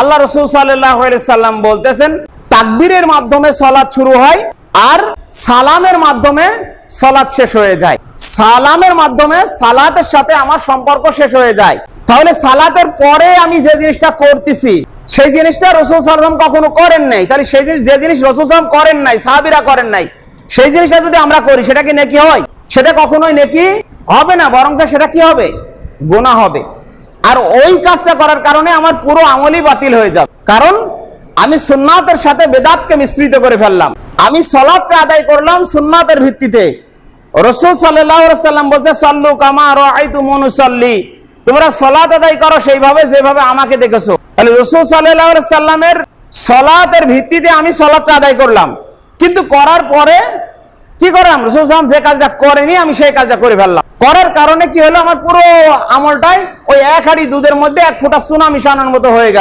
আল্লাহ রসুল সাল্লাম বলতেছেন, তাকবীরের মাধ্যমে সলাৎ শুরু হয় আর সালামের মাধ্যমে সলাৎ শেষ হয়ে যায়। সালামের মাধ্যমে সালাতের সাথে আমার সম্পর্ক শেষ হয়ে যায়। তাহলে সালাতের পরে আমি যে জিনিসটা করতেছি, সেই জিনিসটা রসুল সাল্লাম কখনো করেন নাই। তাহলে সেই জিনিস যে জিনিস রসুল সাল্লাম করেন নাই, সাহাবিরা করেন নাই, সেই জিনিসটা যদি আমরা করি, সেটা কি নেকি হয়? সেটা কখনোই নেকি হবে না বরং সেটা কি হবে? গোনা হবে। আর ওই কাজটা করার কারণে আমার পুরো আমলই বাতিল হয়ে যাবে। কারণ আমি সুন্নাতের সাথে বেদাতকে মিশ্রিত করে ফেললাম। আমি সলাৎটা আদায় করলাম সুন্নাতের ভিত্তিতে। রসুল সাল্লাম বলছে, সল্লু কামা রাইতু মনুসল্লি। তোমরা সলাত আদায় করো সেইভাবে, যেভাবে আমাকে দেখেছ। তাহলে রসুল সাল্লাহ সাল্লামের সলাতের ভিত্তিতে আমি সলাৎটা আদায় করলাম। কিন্তু করার পরে কি করলাম রসুল সালাম যে কাজটা করেনি, আমি সেই কাজটা করে ফেললাম। করার কারণে কি হলো? আমার পুরো আমলটাই ওই এক হাড়ি দুধের মধ্যে এক ফোঁটা সুনা মিশানোর মতো হয়ে গেল।